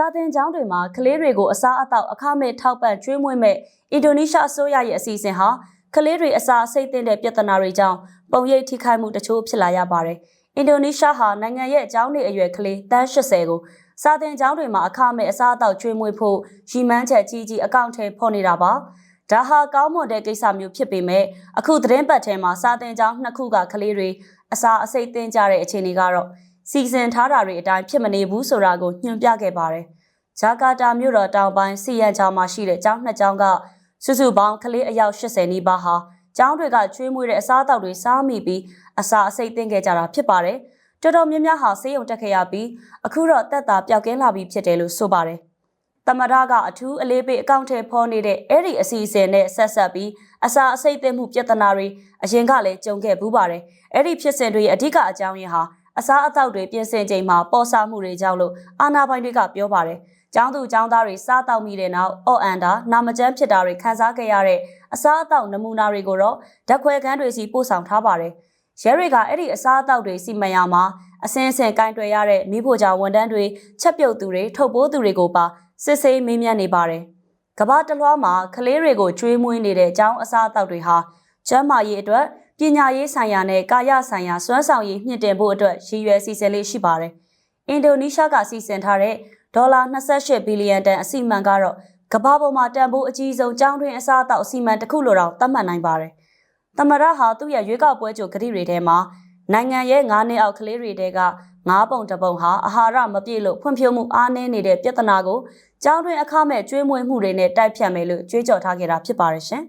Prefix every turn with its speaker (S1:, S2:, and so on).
S1: စာသင်ကျောင်းတွေမှာကလေးတွေကိုအစားအသောက်အခမဲ့ထောက်ပံ့ကျွေးမွေးမဲ့အင်ဒိုနီးရှားအစိုးရရဲ့အစီအစဉ်ဟာကလေးတွေအစာအဆိပ်သင့်တဲ့ပြဿနာတွေကြောင့်ပုံရိပ်ထိခိုက်မှုတချို့ဖြစ်လာရပါတယ်။အင်ဒိုနီးရှားဟာနိုင်ငံရဲ့အကြောင်းတွေအရွယ်ကလေးတန်း80ကိုစာသင်ကျောင်းတွေမှာအခမဲ့အစားအသောက်ကျွေးမွေးဖို့ရည်မှန်းချက်ကြီးကြီးအကောင့်ထဲဖော်နေတာပါ။ဒါဟာကောင်းမွန်တဲ့ကိစ္စမျိုးဖြစ်ပေမဲ့အခုသတင်းပတ်ထဲမှာစာသင်ကျောင်းနှစ်ခုကကလေးတွေအစာအဆိပ်သင့်ကြတဲ့အခြေအနေကတော့ စီစဉ်ထားတာတွေအတိုင်းဖြစ်မနေဘူးဆိုတာကိုညွှန်ပြခဲ့ပါတယ်။ဂျာကာတာမြို့တော်တောင်ပိုင်းစီယန်ချာမှာရှိတဲ့ကျောင်းနှစ်ကျောင်းကစုစုပေါင်းကလေးအယောက်80နီးပါးဟာကျောင်းတွေကကျွေးမွေးတဲ့အစားအသောက်တွေစားမိပြီးအစာအဆိပ်သင့်ခဲ့ကြတာဖြစ်ပါတယ်။တော်တော်များများဟာဆေးရုံတက်ခဲ့ရပြီးအခုတော့တက်တာပျောက်ကင်းလာပြီဖြစ်တယ်လို့ဆိုပါတယ်။တမရကအထူးအလေးပေးအကောင့်ထဲဖော်နေတဲ့အဲ့ဒီအစီအစဉ်နဲ့ဆက်ဆက်ပြီးအစာအဆိပ်သင့်မှုပြဿနာတွေအရင်ကလည်းကြုံခဲ့ဘူးပါတယ်။အဲ့ဒီဖြစ်စဉ်တွေရဲ့အဓိကအကြောင်းရင်းဟာ အစားအသောက်တွေပြင်ဆင်ချိန်မှာပေါ်ဆမှုတွေကြောင့်လို့အာနာပိုင်တွေကပြောပါတယ်။ကျောင်းသူကျောင်းသားတွေစားတောက်မိတဲ့နောက်အော့အန်တာနာမကျန်းဖြစ်တာတွေခံစားခဲ့ရတဲ့အစားအသောက်နမူနာတွေကိုတော့ဓာတ်ခွဲခန်းတွေစီပို့ဆောင်ထားပါတယ်။ရဲတွေကအဲ့ဒီအစားအသောက်တွေစီမံရမှာအစင်းအစင်ကင်တွယ်ရတဲ့မိဖို့ကြောင့်ဝန်တန်းတွေချက်ပြုတ်သူတွေထုတ်ပိုးသူတွေကိုပါစစ်ဆေးမေးမြန်းနေပါတယ်။ကမ္ဘာတလွှားမှာကလေးတွေကိုကျွေးမွေးနေတဲ့အကြောင်းအစားအသောက်တွေဟာကျန်းမာရေးအတွက် ပညာရေးဆိုင်ရာနဲ့ကာယဆိုင်ရာစွမ်းဆောင်ရည်မြင့်တင်ဖို့အတွက်ရည်ရွယ်စီစဉ်လေးရှိပါတယ်။အင်ဒိုနီးရှားကစီစဉ်ထားတဲ့ဒေါ်လာ28ဘီလီယံတန်အစီအမံကတော့ကမ္ဘာပေါ်မှာတန်ဖိုးအကြီးဆုံးကျောင်းတွင်းအစားအသောက်အစီအမံတစ်ခုလိုတော့သတ်မှတ်နိုင်ပါတယ်။သမရဟာသူ့ရဲ့ရွေးကောက်ပွဲကြိုကတိတွေထဲမှာနိုင်ငံရဲ့9နှစ်အောက်ကလေးတွေတဲက9ပုံတပုံဟာအာဟာရမပြည့်လို့ဖွံ့ဖြိုးမှုအားနည်းနေတဲ့ပြဿနာကိုကျောင်းတွင်းအခမဲ့ကျွေးမွေးမှုတွေနဲ့တိုက်ဖြတ်မယ်လို့ကြွေးကြော်ထားခဲ့တာဖြစ်ပါတယ်ရှင်။